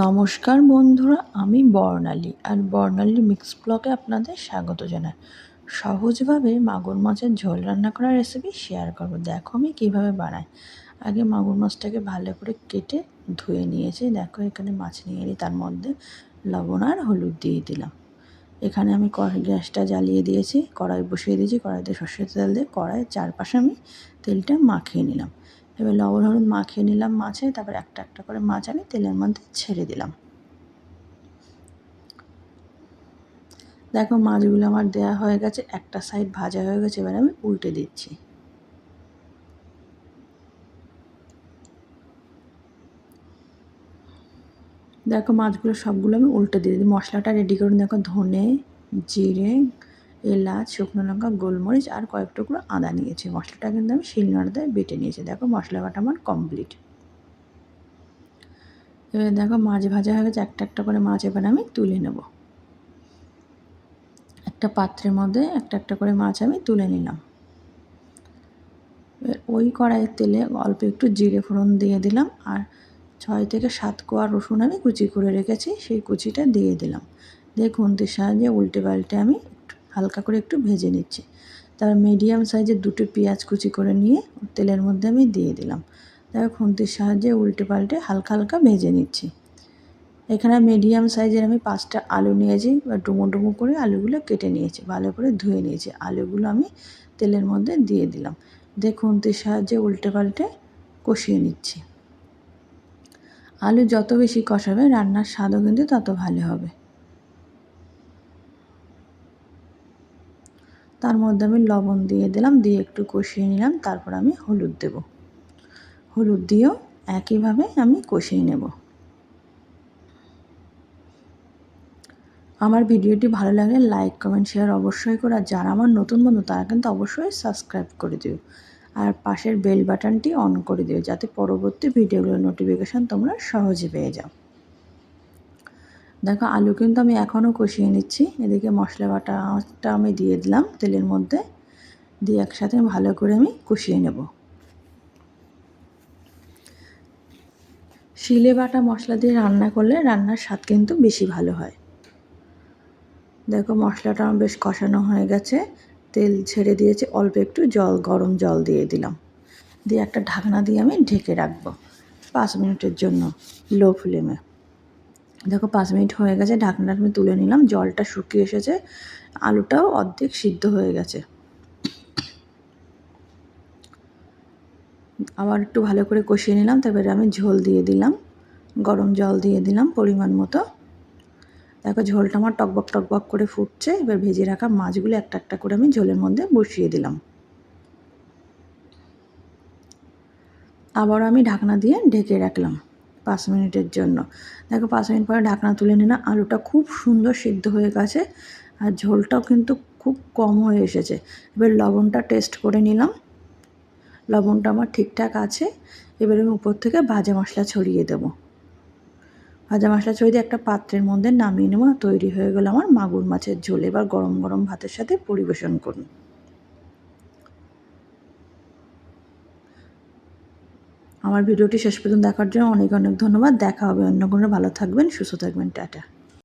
নমস্কার বন্ধুরা, আমি বর্ণালী আর বর্ণালী মিক্স ব্লগে আপনাদের স্বাগত জানাই। সহজভাবে মাগুর মাছের ঝোল রান্না করার রেসিপি শেয়ার করব। দেখো আমি কীভাবে বানাই। আগে মাগুর মাছটাকে ভালো করে কেটে ধুয়ে নিয়েছি। দেখো এখানে মাছ নিয়ে নিই তার মধ্যে লবণ আর হলুদ দিয়ে দিলাম। এখানে আমি গ্যাসটা জ্বালিয়ে দিয়েছি, কড়াই বসিয়ে দিয়েছি, কড়াইতে সর্ষের তেল দিয়ে কড়াইয়ের চারপাশে আমি তেলটা মাখিয়ে নিলাম। এবার লবণ, হলুদ মাখিয়ে নিলাম মাছে, তারপর একটা একটা করে মাছ আমি তেলের মধ্যে ছেড়ে দিলাম। দেখো মাছগুলো আমার দেয়া হয়ে গেছে, একটা সাইড ভাজা হয়ে গেছে, এবার আমি উল্টে দিচ্ছি। দেখো মাছগুলো সবগুলো আমি উল্টে দিয়ে দিই মশলাটা রেডি করে দেখো ধনে, জিরে এলাচ, শুকনো লঙ্কা, গোলমরিচ আর কয়েক টুকরো আদা নিয়েছি। মশলাটা কিন্তু আমি শিলনোড়াতে বেটে নিয়েছি। দেখো মশলা বাটা আমার কমপ্লিট এবার দেখো মাছ ভাজা হয়ে গেছে, একটা একটা করে মাছ এবার আমি তুলে নেব। একটা পাত্রের মধ্যে একটা একটা করে মাছ আমি তুলে নিলাম। ওই কড়াইয়ের তেলে অল্প একটু জিরে ফোড়ন দিয়ে দিলাম আর ছয় থেকে সাত কোয়া রসুন আমি কুচি করে রেখেছি, সেই কুচিটা দিয়ে দিলাম। দিয়ে খুন্তির সাহায্যে উল্টে পাল্টে আমি হালকা করে একটু ভেজে নিচ্ছি। তারপর মিডিয়াম সাইজের দুটো পেঁয়াজ কুচি করে নিয়ে তেলের মধ্যে আমি দিয়ে দিলাম। তারপর খুন্তির সাহায্যে উল্টে পাল্টে হালকা হালকা ভেজে নিচ্ছি। এখানে মিডিয়াম সাইজের আমি পাঁচটা আলু নিয়েছি বা ডুমো ডুমো করে আলুগুলো কেটে নিয়েছি, ভালো করে ধুয়ে নিয়েছি। আলুগুলো আমি তেলের মধ্যে দিয়ে দিলাম। দিয়ে খুন্তির সাহায্যে উল্টে পাল্টে কষিয়ে নিচ্ছি। আলু যত বেশি কষাবে রান্নার স্বাদও কিন্তু তত ভালো হবে। তার মধ্যে আমি লবণ দিয়ে দিলাম, দিয়ে একটু কষিয়ে নিলাম, তারপর আমি হলুদ দেব। হলুদ দিয়েও একইভাবে আমি কষিয়ে নেব। আমার ভিডিওটি ভালো লাগলে লাইক, কমেন্ট, শেয়ার অবশ্যই করে। আর যারা আমার নতুন বন্ধু, তারা কিন্তু অবশ্যই সাবস্ক্রাইব করে দিও। আর পাশের বেল বাটনটি অন করে দিও, যাতে পরবর্তী ভিডিওগুলোর নোটিফিকেশান তোমরা সহজে পেয়ে যাও। দেখো, আলু কিন্তু আমি এখনও কষিয়ে নিচ্ছি। এদিকে মশলা বাটাটা আমি দিয়ে দিলাম তেলের মধ্যে। দিয়ে একসাথে ভালো করে আমি কষিয়ে নেব। শিলে বাটা মশলা দিয়ে রান্না করলে রান্নার স্বাদ কিন্তু বেশি ভালো হয়। দেখো, মশলাটা আমার বেশ কষানো হয়ে গেছে। তেল ছেড়ে দিয়েছি, অল্প একটু জল, গরম জল দিয়ে দিলাম। দিয়ে একটা ঢাকনা দিয়ে আমি ঢেকে রাখব পাঁচ মিনিটের জন্য লো ফ্লেমে। দেখো পাঁচ মিনিট হয়ে গেছে, ঢাকনাটা আমি তুলে নিলাম, জলটা শুকিয়ে এসেছে, আলুটাও অর্ধেক সিদ্ধ হয়ে গেছে। আবার একটু ভালো করে কষিয়ে নিলাম, তারপরে আমি ঝোল দিয়ে দিলাম, গরম জল দিয়ে দিলাম পরিমাণ মতো। দেখো ঝোলটা আমার টকবক টকবক করে ফুটছে, এবার ভেজে রাখা মাছগুলো একটা একটা করে আমি ঝোলের মধ্যে বসিয়ে দিলাম। আবার আমি ঢাকনা দিয়ে ঢেকে রাখলাম। পাঁচ মিনিটের জন্য। দেখো পাঁচ মিনিট পরে ঢাকনা তুলে নিলাম। আলুটা খুব সুন্দর সিদ্ধ হয়ে গেছে আর ঝোলটাও কিন্তু খুব কম হয়ে এসেছে। এবার লবণটা টেস্ট করে নিলাম। লবণটা আমার ঠিকঠাক আছে। এবার আমি উপর থেকে ভাজা মশলা ছড়িয়ে দেবো। ভাজা মশলা ছড়িয়ে দিয়ে একটা পাত্রের মধ্যে নামিয়ে নেব। তৈরি হয়ে গেল আমার মাগুর মাছের ঝোল। এবার গরম গরম ভাতের সাথে পরিবেশন করুন। আমার ভিডিওটি শেষ পর্যন্ত দেখার জন্য অনেক অনেক ধন্যবাদ। দেখা হবে অন্য কোনো ভালো থাকবেন, সুস্থ থাকবেন, টাটা।